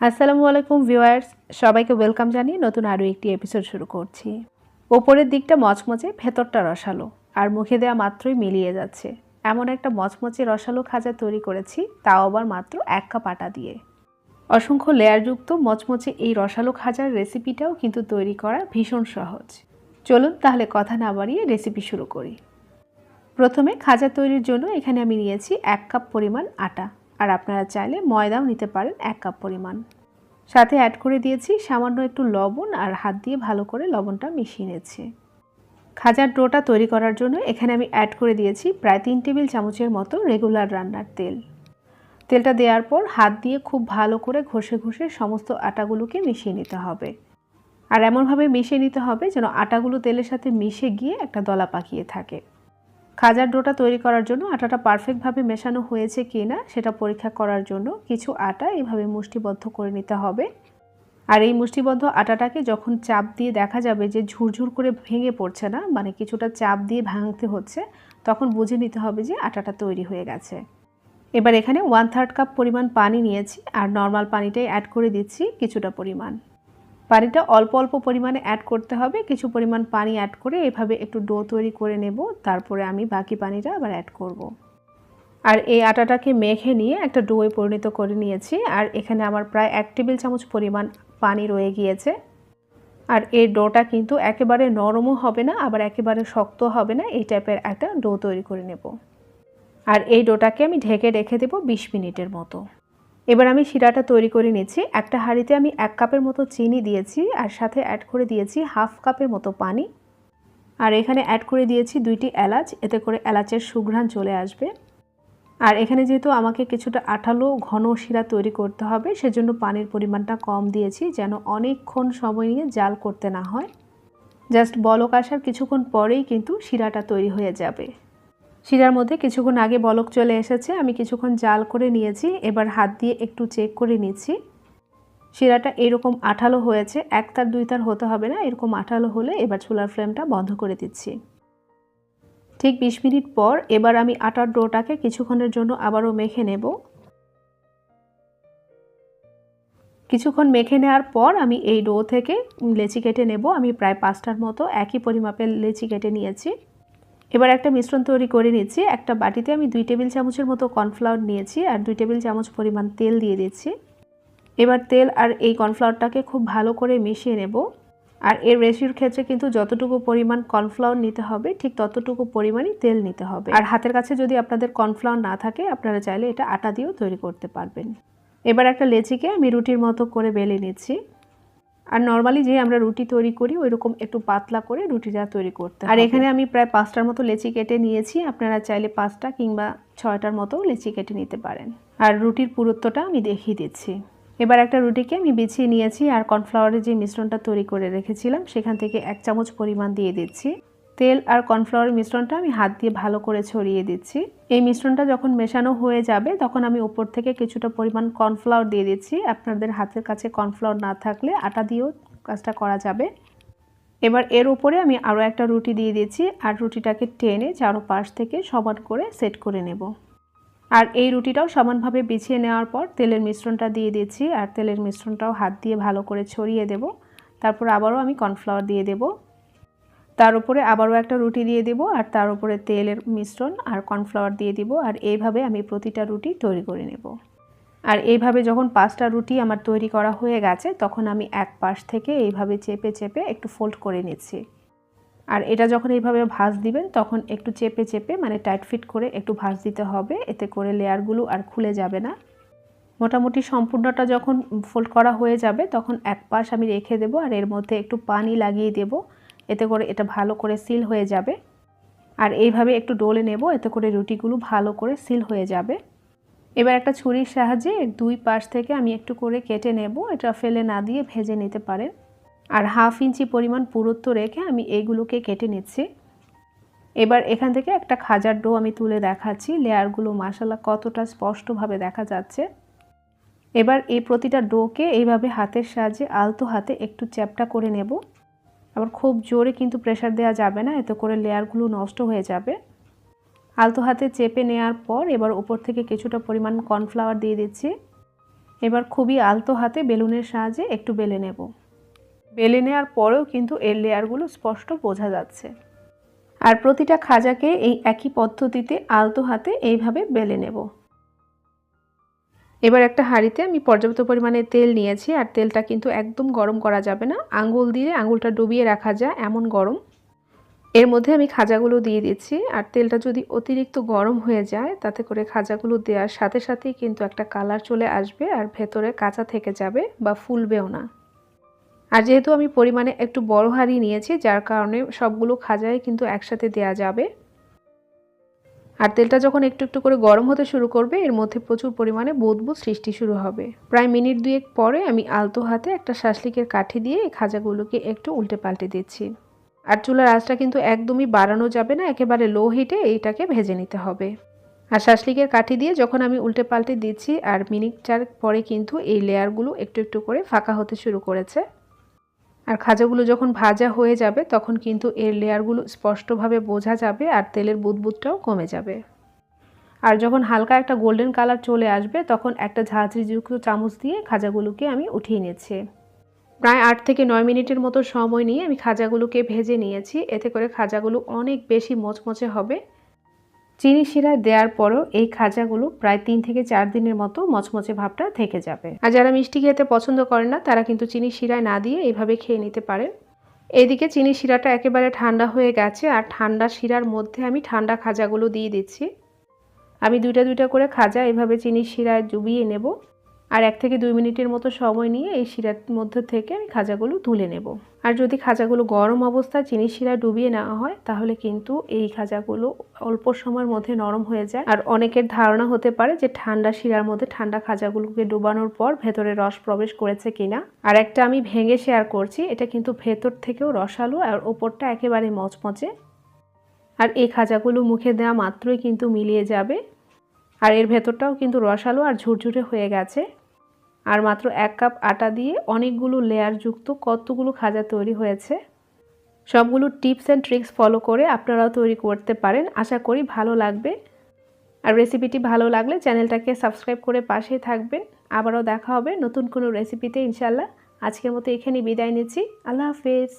আসসালামু আলাইকুম ভিউয়ার্স, সবাইকে ওয়েলকাম জানিয়ে নতুন আরও একটি এপিসোড শুরু করছি। ওপরের দিকটা মচমচে, ভেতরটা রসালো, আর মুখে দেওয়া মাত্রই মিলিয়ে যাচ্ছে। এমন একটা মচমচে রসালো খাজা তৈরি করেছি, তাও আবার মাত্র এক কাপ আটা দিয়ে। অসংখ্য লেয়ারযুক্ত মচমচে এই রসালো খাজার রেসিপিটাও কিন্তু তৈরি করা ভীষণ সহজ। চলুন তাহলে কথা না বাড়িয়ে রেসিপি শুরু করি। প্রথমে খাজা তৈরির জন্য এখানে আমি নিয়েছি এক কাপ পরিমাণ আটা। আর আপনারা চাইলে ময়দাও নিতে পারেন এক কাপ পরিমাণ। সাথে অ্যাড করে দিয়েছি সামান্য একটু লবণ আর হাত দিয়ে ভালো করে লবণটা মিশিয়ে নিয়েছি খাজার ডোটা তৈরি করার জন্য এখানে আমি অ্যাড করে দিয়েছি প্রায় তিন টেবিল চামচের মতো রেগুলার রান্নার তেল। তেলটা দেওয়ার পর হাত দিয়ে খুব ভালো করে ঘষে ঘষে সমস্ত আটাগুলোকে মিশিয়ে নিতে হবে। আর এমনভাবে মিশিয়ে নিতে হবে যেন আটাগুলো তেলের সাথে মিশে গিয়ে একটা দলা পাকিয়ে থাকে। খাজার ডোটা তৈরি করার জন্য আটাটা পারফেক্টভাবে মেশানো হয়েছে কি না সেটা পরীক্ষা করার জন্য কিছু আটা এভাবে মুষ্টিবদ্ধ করে নিতে হবে। আর এই মুষ্টিবদ্ধ আটাটাকে যখন চাপ দিয়ে দেখা যাবে যে ঝুরঝুর করে ভেঙে পড়ছে না মানে কিছুটা চাপ দিয়ে ভাঙতে হচ্ছে, তখন বুঝে নিতে হবে যে আটাটা তৈরি হয়ে গেছে। এবার এখানে ওয়ান থার্ড কাপ পরিমাণ পানি নিয়েছি, আর নর্মাল পানিটাই অ্যাড করে দিচ্ছি কিছুটা পরিমাণ। পানিটা অল্প অল্প পরিমাণে অ্যাড করতে হবে। কিছু পরিমাণ পানি অ্যাড করে এভাবে একটু ডো তৈরি করে নেব। তারপরে আমি বাকি পানিটা আবার অ্যাড করব। আর এই আটাটাকে মেখে নিয়ে একটা ডোয়ে পরিণত করে নিয়েছি। আর এখানে আমার প্রায় এক টেবিল চামচ পরিমাণ পানি রয়ে গিয়েছে। আর এই ডোটা কিন্তু একেবারে নরমও হবে না, আবার একেবারে শক্ত হবে না। এই টাইপের একটা ডো তৈরি করে নেব। আর এই ডোটাকে আমি ঢেকে রেখে দেবো বিশ মিনিটের মতো। এবার আমি শিরাটা তৈরি করে নিচ্ছি। একটা হাঁড়িতে আমি এক কাপের মতো চিনি দিয়েছি আর সাথে অ্যাড করে দিয়েছি হাফ কাপের মতো পানি। আর এখানে অ্যাড করে দিয়েছি দুইটি এলাচ, এতে করে এলাচের সুঘ্রাণ চলে আসবে। আর এখানে যেহেতু আমাকে কিছুটা আঠালো, ঘন শিরা তৈরি করতে হবে, সেজন্য পানির পরিমাণটা কম দিয়েছি যেন অনেকক্ষণ সময় নিয়ে জাল করতে না হয়। জাস্ট বলক আসার কিছুক্ষণ পরেই কিন্তু শিরাটা তৈরি হয়ে যাবে। শিরার মধ্যে কিছুক্ষণ আগে বলক চলে এসেছে, আমি কিছুক্ষণ জাল করে নিয়েছি, এবার হাত দিয়ে একটু চেক করে নিচ্ছি। শিরাটা এরকম আঠালো হয়েছে, এক তার দুই তার হতে হবে না, এরকম আঠালো হলে এবার চুলার ফ্লেমটা বন্ধ করে দিচ্ছি। ঠিক বিশ মিনিট পর এবার আমি আটার ডোটাকে কিছুক্ষণের জন্য আবারও মেখে নেব। কিছুক্ষণ মেখে নেওয়ার পর আমি এই ডো থেকে লেচি কেটে নেব, আমি প্রায় পাঁচটার মতো একই পরিমাপের লেচি কেটে নিয়েছি। এবার একটা মিশ্রণ তৈরি করে নিচ্ছি। একটা বাটিতে আমি দুই টেবিল চামচের মতো কর্নফ্লাওয়ার নিয়েছি আর দুই টেবিল চামচ পরিমাণ তেল দিয়ে দিচ্ছি। এবার তেল আর এই কর্নফ্লাওয়ারটাকে খুব ভালো করে মিশিয়ে নেব। আর এর রেসির ক্ষেত্রে কিন্তু যতটুকু পরিমাণ কর্নফ্লাওয়ার নিতে হবে, ঠিক ততটুকু পরিমাণই তেল নিতে হবে। আর হাতের কাছে যদি আপনাদের কর্নফ্লাওয়ার না থাকে, আপনারা চাইলে এটা আটা দিয়েও তৈরি করতে পারবেন। এবার একটা লেচিকে আমি রুটির মতো করে বেলে নিচ্ছি। আর নর্মালি যে আমরা রুটি তৈরি করি ওই রকম একটু পাতলা করে রুটিটা তৈরি করতে আর এখানে আমি প্রায় পাঁচটার মতো লেচি কেটে নিয়েছি। আপনারা চাইলে পাঁচটা কিংবা ছয়টার মতো লেচি কেটে নিতে পারেন। আর রুটির পুরুত্বটা আমি দেখিয়ে দিচ্ছি। এবার একটা রুটিকে আমি বিছিয়ে নিয়েছি আর কর্নফ্লাওয়ারের যে মিশ্রণটা তৈরি করে রেখেছিলাম সেখান থেকে এক চামচ পরিমাণ দিয়ে দিচ্ছি। তেল আর কর্নফ্লাওয়ারের মিশ্রণটা আমি হাত দিয়ে ভালো করে ছড়িয়ে দিচ্ছি। এই মিশ্রণটা যখন মেশানো হয়ে যাবে, তখন আমি উপর থেকে কিছুটা পরিমাণ কর্নফ্লাওয়ার দিয়ে দিচ্ছি। আপনাদের হাতের কাছে কর্নফ্লাওয়ার না থাকলে আটা দিয়েও কাজটা করা যাবে। এবার এর উপরে আমি আরও একটা রুটি দিয়ে দিচ্ছি আর রুটিটাকে টেনে চারো পাশ থেকে সমান করে সেট করে নেব। আর এই রুটিটাও সমানভাবে বিছিয়ে নেওয়ার পর তেলের মিশ্রণটা দিয়ে দিচ্ছি আর তেলের মিশ্রণটাও হাত দিয়ে ভালো করে ছড়িয়ে দেব। তারপর আবারও আমি কর্নফ্লাওয়ার দিয়ে দেবো। তার উপরে আবারও একটা রুটি দিয়ে দিব, আর তার উপরে তেলের মিশ্রণ আর কর্নফ্লাওয়ার দিয়ে দিব, আর এইভাবে আমি প্রতিটা রুটি তৈরি করে নেব। আর এইভাবে যখন পাঁচটা রুটি আমার তৈরি করা হয়ে গেছে, তখন আমি এক পাশ থেকে এইভাবে চেপে চেপে একটু ফোল্ড করে নিচ্ছি। আর এটা যখন এইভাবে ভাঁজ দিবেন, তখন একটু চেপে চেপে মানে টাইট ফিট করে একটু ভাঁজ দিতে হবে, এতে করে লেয়ারগুলো আর খুলে যাবে না। মোটামুটি সম্পূর্ণটা যখন ফোল্ড করা হয়ে যাবে, তখন এক পাশ আমি রেখে দেবো, আর এর মধ্যে একটু পানি লাগিয়ে দেবো এতে করে এটা ভালো করে সিল হয়ে যাবে। আর এইভাবে একটু ডোলে নেব, এতে করে রুটিগুলো ভালো করে সিল হয়ে যাবে। এবার একটা ছুরির সাহায্যে দুই পাশ থেকে আমি একটু করে কেটে নেব, এটা ফেলে না দিয়ে ভেজে নিতে পারেন। আর হাফ ইঞ্চি পরিমাণ পুরুত্ব রেখে আমি এইগুলোকে কেটে নিচ্ছি। এবার এখান থেকে একটা খাজার ডো আমি তুলে দেখাচ্ছি, লেয়ারগুলো মাসালা কতটা স্পষ্টভাবে দেখা যাচ্ছে। এবার এই প্রতিটা ডোকে এইভাবে হাতের সাহায্যে আলতো হাতে একটু চ্যাপটা করে নেব। আবার খুব জোরে কিন্তু প্রেশার দেওয়া যাবে না, এতে করে লেয়ারগুলো নষ্ট হয়ে যাবে। আলতো হাতে চেপে নেওয়ার পর এবার উপর থেকে কিছুটা পরিমাণ কর্নফ্লাওয়ার দিয়ে দিচ্ছি। এবার খুবই আলতো হাতে বেলুনের সাহায্যে একটু বেলে নেব। বেলে নেওয়ার পরেও কিন্তু এর লেয়ারগুলো স্পষ্ট বোঝা যাচ্ছে। আর প্রতিটা খাজাকে এই একই পদ্ধতিতে আলতো হাতে এইভাবে বেলে নেব। এবার একটা হাঁড়িতে আমি পর্যাপ্ত পরিমাণে তেল নিয়েছি, আর তেলটা কিন্তু একদম গরম করা যাবে না। আঙ্গুল দিয়ে আঙ্গুলটা ডুবিয়ে রাখা যায় এমন গরম। এর মধ্যে আমি খাজাগুলো দিয়ে দিচ্ছি, আর তেলটা যদি অতিরিক্ত গরম হয়ে যায়, তাতে করে খাজাগুলো দেওয়ার সাথে সাথেই কিন্তু একটা কালার চলে আসবে, আর ভেতরে কাঁচা থেকে যাবে বা ফুলবেও না। আর যেহেতু আমি পরিমাণে একটু বড় হাঁড়ি নিয়েছি, যার কারণে সবগুলো খাজাই কিন্তু একসাথে দেয়া যাবে। আর তেলটা যখন একটু একটু করে গরম হতে শুরু করবে, এর মধ্যে প্রচুর পরিমাণে বুদবুদ সৃষ্টি শুরু হবে। প্রায় মিনিট দুয়েক পরে আমি আলতো হাতে একটা শাসলিকের কাঠি দিয়ে খাজাগুলোকে একটু উল্টে পাল্টে দিচ্ছি। আর চুলার আঁচটা কিন্তু একদমই বাড়ানো যাবে না, একেবারে লো হিটে এইটাকে ভেজে নিতে হবে। আর শাসলিকের কাঠি দিয়ে যখন আমি উল্টে পাল্টে দিচ্ছি, আর মিনিট চার পরে কিন্তু এই লেয়ারগুলো একটু একটু করে ফাঁকা হতে শুরু করেছে আর খাজাগুলো যখন ভাজা হয়ে যাবে, তখন কিন্তু এর লেয়ারগুলো স্পষ্টভাবে বোঝা যাবে আর তেলের বুদবুদটাও কমে যাবে। আর যখন হালকা একটা গোল্ডেন কালার চলে আসবে, তখন একটা ঝাঁঝরিযুক্ত চামচ দিয়ে খাজাগুলোকে আমি উঠিয়ে নিয়েছি প্রায় আট থেকে নয় মিনিটের মতো সময় নিয়ে আমি খাজাগুলোকে ভেজে নিয়েছি। এতে করে খাজাগুলো অনেক বেশি মচমচে হবে চিনি শিরায় দেওয়ার পরও এই খাজাগুলো প্রায় তিন থেকে চার দিনের মতো মচমচে ভাবটা থেকে যাবে। আর যারা মিষ্টি খেতে পছন্দ করেন না, তারা কিন্তু চিনি শিরায় না দিয়ে এইভাবে খেয়ে নিতে পারেন। এদিকে চিনি শিরাটা একেবারে ঠান্ডা হয়ে গেছে, আর ঠান্ডা শিরার মধ্যে আমি ঠান্ডা খাজাগুলো দিয়ে দিচ্ছি। আমি দুইটা দুইটা করে খাজা এভাবে চিনি শিরায় ডুবিয়ে নেব, আর এক থেকে দুই মিনিটের মতো সময় নিয়ে এই শিরার মধ্যে থেকে আমি খাজাগুলো তুলে নেব। আর যদি খাজাগুলো গরম অবস্থায় চিনি শিরা ডুবিয়ে নেওয়া হয়, তাহলে কিন্তু এই খাজাগুলো অল্প সময়ের মধ্যে নরম হয়ে যায়। আর অনেকের ধারণা হতে পারে যে ঠান্ডা শিরার মধ্যে ঠান্ডা খাজাগুলোকে ডুবানোর পর ভেতরে রস প্রবেশ করেছে কিনা। আর একটা আমি ভেঙে শেয়ার করছি, এটা কিন্তু ভেতর থেকেও রসালো আর ওপরটা একেবারে মচমচে। আর এই খাজাগুলো মুখে দেওয়া মাত্রই কিন্তু মিলিয়ে যাবে। আর এর ভেতরটাও কিন্তু রসালো আর ঝুরঝুরে হয়ে গেছে। আর মাত্র এক কাপ আটা দিয়ে অনেকগুলো লেয়ারযুক্ত কতগুলো খাজা তৈরি হয়েছে। সবগুলো টিপস অ্যান্ড ট্রিক্স ফলো করে আপনারাও তৈরি করতে পারেন। আশা করি ভালো লাগবে। আর রেসিপিটি ভালো লাগলে চ্যানেলটাকে সাবস্ক্রাইব করে পাশেই থাকবেন। আবারও দেখা হবে নতুন কোনো রেসিপিতে ইনশাল্লাহ আজকের মতো এখানেই বিদায় নিচ্ছি। আল্লাহ হাফেজ।